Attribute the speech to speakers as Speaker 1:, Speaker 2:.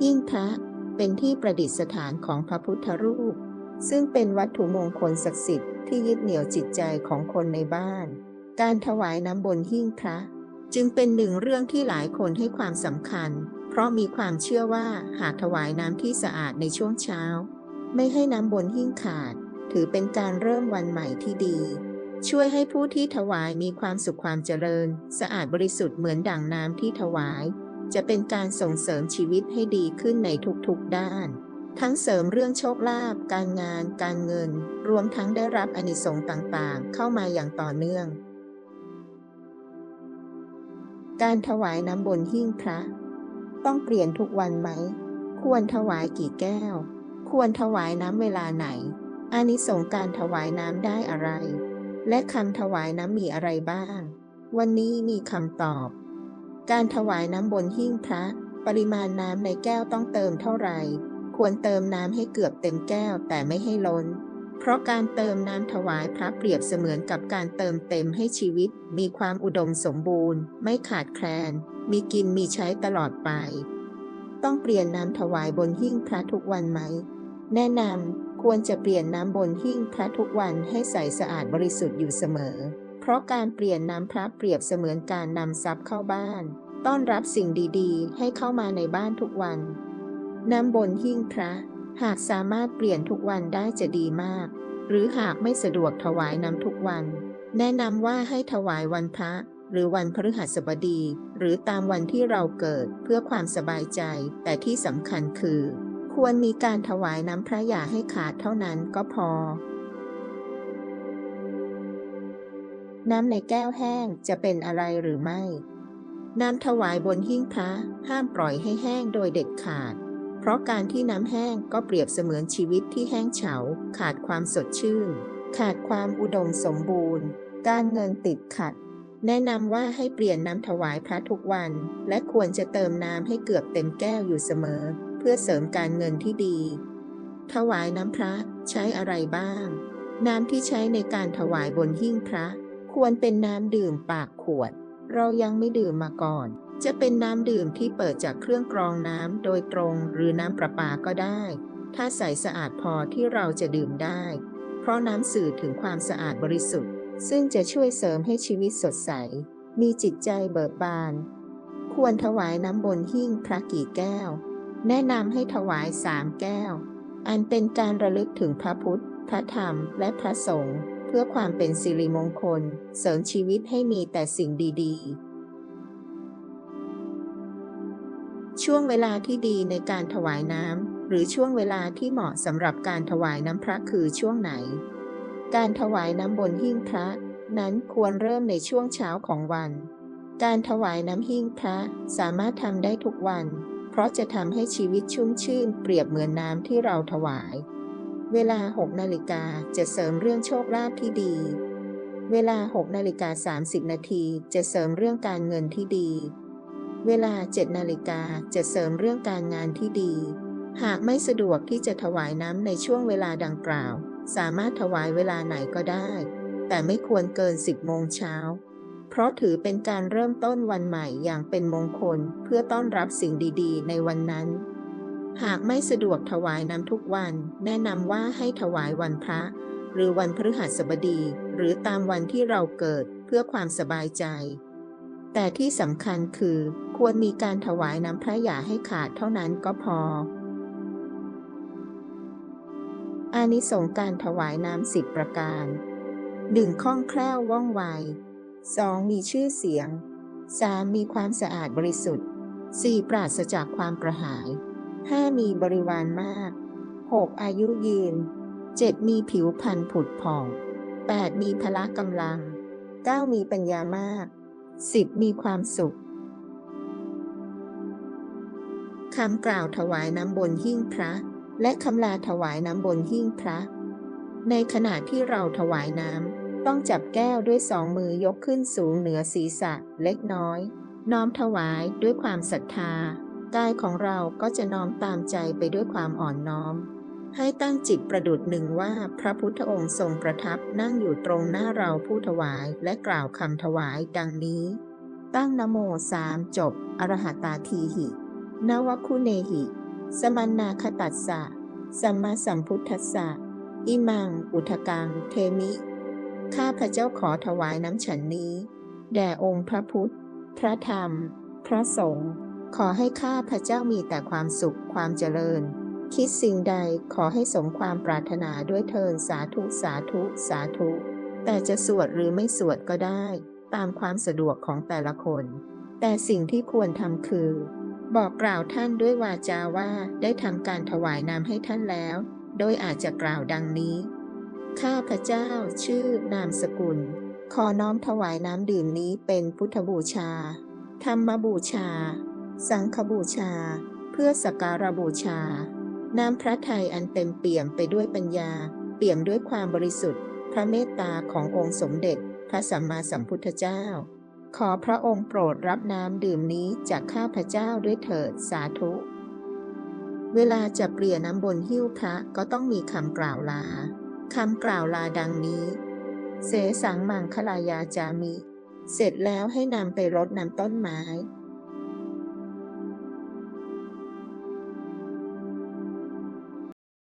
Speaker 1: หิ้งพระเป็นที่ประดิษฐานของพระพุทธรูป ซึ่งเป็นวัตถุมงคลศักดิ์สิทธิ์ที่ยึดเหนี่ยวจิตใจของคนในบ้าน การถวายน้ำบนหิ้งพระ จึงเป็นหนึ่งเรื่องที่หลายคนให้ความสำคัญ เพราะมีความเชื่อว่าหากถวายน้ำที่สะอาดในช่วงเช้า ไม่ให้น้ำบนหิ้งขาด ถือเป็นการเริ่มวันใหม่ที่ดี ช่วยให้ผู้ที่ถวายมีความสุขความเจริญ สะอาดบริสุทธิ์เหมือนดั่งน้ำที่ถวาย จะเป็นการส่งเสริมชีวิตให้ดีขึ้นในทุกๆด้าน ทั้งเสริมเรื่องโชคลาภ การงาน การเงิน รวมทั้งได้รับอานิสงส์ต่างๆ เข้ามาอย่างต่อเนื่อง การถวายน้ำบนหิ้งพระ ต้องเปลี่ยนทุกวันไหม ควรถวายกี่แก้ว ควรถวายน้ำเวลาไหนอานิสงส์การถวายน้ำได้อะไร และคำถวายน้ำมีอะไรบ้าง วันนี้มีคำตอบ การถวายน้ำบนหิ้งพระ ปริมาณน้ำในแก้วต้องเติมเท่าไหร่ ควรเติมน้ำให้เกือบเต็มแก้วแต่ไม่ให้ล้น เพราะการเติมน้ำถวายพระเปรียบเสมือนกับการเติมเต็มให้ชีวิต มีความอุดมสมบูรณ์ ไม่ขาดแคลน มีกินมีใช้ตลอดไป ต้องเปลี่ยนน้ำถวายบนหิ้งพระทุกวันไหม แนะนำควรจะเปลี่ยนน้ำบนหิ้งพระทุกวันให้ใสสะอาดบริสุทธิ์อยู่เสมอ เพราะการเปลี่ยนน้ำพระเปรียบเสมือนการนำทรัพย์เข้าบ้าน ต้อนรับสิ่งดีๆ ให้เข้ามาในบ้านทุกวัน น้ำบนหิ้งพระ หากสามารถเปลี่ยนทุกวันได้จะดีมาก หรือหากไม่สะดวกถวายน้ำทุกวัน แนะนำว่าให้ถวายวันพระ หรือวันพฤหัสบดี หรือตามวันที่เราเกิดเพื่อความสบายใจ แต่ที่สำคัญคือ ควรมีการถวายน้ำพระอย่าให้ขาดเท่านั้นก็พอ น้ำในแก้วแห้งจะเป็นอะไรหรือไม่ น้ำถวายบนหิ้งพระห้ามปล่อยให้แห้งโดยเด็ดขาด เพราะการที่น้ำแห้งก็เปรียบเสมือนชีวิตที่แห้งเฉา ขาดความสดชื่น ขาดความอุดมสมบูรณ์ การเงินติดขัด แนะนำว่าให้เปลี่ยนน้ำถวายพระทุกวัน และควรจะเติมน้ำให้เกือบเต็มแก้วอยู่เสมอ เพื่อเสริมการเงินที่ดี ถวายน้ำพระใช้อะไรบ้างน้ำที่ใช้ในการถวายบนหิ้งพระ ควรเป็นน้ำดื่มปากขวด เรายังไม่ดื่มมาก่อน จะเป็นน้ำดื่มที่เปิดจากเครื่องกรองน้ำโดยตรงหรือน้ำประปาก็ได้ ถ้าใสสะอาดพอที่เราจะดื่มได้ เพราะน้ำสื่อถึงความสะอาดบริสุทธิ์ ซึ่งจะช่วยเสริมให้ชีวิตสดใส มีจิตใจเบิกบาน ควรถวายน้ำบนหิ้งพระกี่แก้ว แนะนำให้ถวายสามแก้ว อันเป็นการระลึกถึงพระพุทธ พระธรรม และพระสงฆ์ เพื่อความเป็นสิริมงคล เสริมชีวิตให้มีแต่สิ่งดีๆ ช่วงเวลาที่ดีในการถวายน้ำหรือช่วงเวลาที่เหมาะสำหรับการถวายน้ำพระคือช่วงไหน การถวายน้ำบนหิ้งพระนั้นควรเริ่มในช่วงเช้าของวัน การถวายน้ำหิ้งพระสามารถทำได้ทุกวัน เพราะจะทำให้ชีวิตชุ่มชื่นเปรียบเหมือนน้ำที่เราถวาย เวลา 6 นาฬิกาจะเสริมเรื่องโชคลาภที่ดี เวลา 6 นาฬิกา 30 นาทีจะเสริมเรื่องการเงินที่ดี เวลา 7 นาฬิกาจะเสริมเรื่องการงานที่ดี หากไม่สะดวกที่จะถวายน้ำในช่วงเวลาดังกล่าว สามารถถวายเวลาไหนก็ได้ แต่ไม่ควรเกิน 10 โมงเช้า เพราะถือเป็นการเริ่มต้นวันใหม่อย่างเป็นมงคลเพื่อต้อนรับสิ่งดี ๆ ในวันนั้น หากไม่สะดวกถวายน้ำทุกวัน แนะนำว่าให้ถวายวันพระ หรือวันพฤหัสบดี หรือตามวันที่เราเกิดเพื่อความสบายใจ แต่ที่สำคัญคือ ควรมีการถวายน้ำพระอย่าให้ขาดเท่านั้นก็พอ อานิสงส์การถวายน้ำสิบประการ 1. คล่องแคล่วว่องไว 2. มีชื่อเสียง 3. มีความสะอาดบริสุทธิ์ 4. ปราศจากความกระหาย 5. มีบริวารมาก 6. อายุยืน 7. มีผิวพรรณผุดผ่อง 8. มีพละกำลัง 9. มีปัญญามาก 10. มีความสุขคำกล่าวถวายน้ำบนหิ้งพระ และคำลาถวายน้ำบนหิ้งพระ ในขณะที่เราถวายน้ำต้องจับแก้วด้วยสองมือยกขึ้นสูงเหนือศีรษะเล็กน้อย น้อมถวายด้วยความศรัทธา กายของเราก็จะน้อมตามใจไปด้วยความอ่อนน้อม ให้ตั้งจิตประดุดหนึ่งว่าพระพุทธองค์ทรงประทับนั่งอยู่ตรงหน้าเราผู้ถวายและกล่าวคำถวายดังนี้ ตั้งนโมสามจบ อรหัตตาทีหิ นวคุเนหิ สมันนาคตัสสะสัมมาสัมพุทธัสสะอิมัง อุทกัง เทมิ ข้าพระเจ้าขอถวายน้ำฉันนี้ แด่องค์พระพุทธ พระธรรม พระสงฆ์ ขอให้ข้าพระเจ้ามีแต่ความสุขความเจริญ คิดสิ่งใดขอให้สมความปรารถนาด้วยเทินสาธุสาธุสาธุ แต่จะสวดหรือไม่สวดก็ได้ ตามความสะดวกของแต่ละคน แต่สิ่งที่ควรทำคือ บอกกล่าวท่านด้วยวาจาว่าได้ทำการถวายน้ำให้ท่านแล้ว โดยอาจจะกล่าวดังนี้ ข้าพระเจ้าชื่อนามสกุล ขอน้อมถวายน้ำดื่มนี้เป็นพุทธบูชา ธรรมบูชา สังฆบูชา เพื่อสกการบูชา น้ำพระทัยอันเต็มเปี่ยมไปด้วยปัญญา เปี่ยมด้วยความบริสุทธิ์ พระเมตตาขององค์สมเด็จ พระสัมมาสัมพุทธเจ้า ขอพระองค์โปรดรับน้ำดื่มนี้จากข้าพระเจ้าด้วยเถิดสาธุ เวลาจะเปลี่ยนน้ำบนหิ้วพระก็ต้องมีคำกล่าวลาคำกล่าวลาดังนี้ เสสังมังคลายาจามิ เสร็จแล้วให้นำไปรดน้ำต้นไม้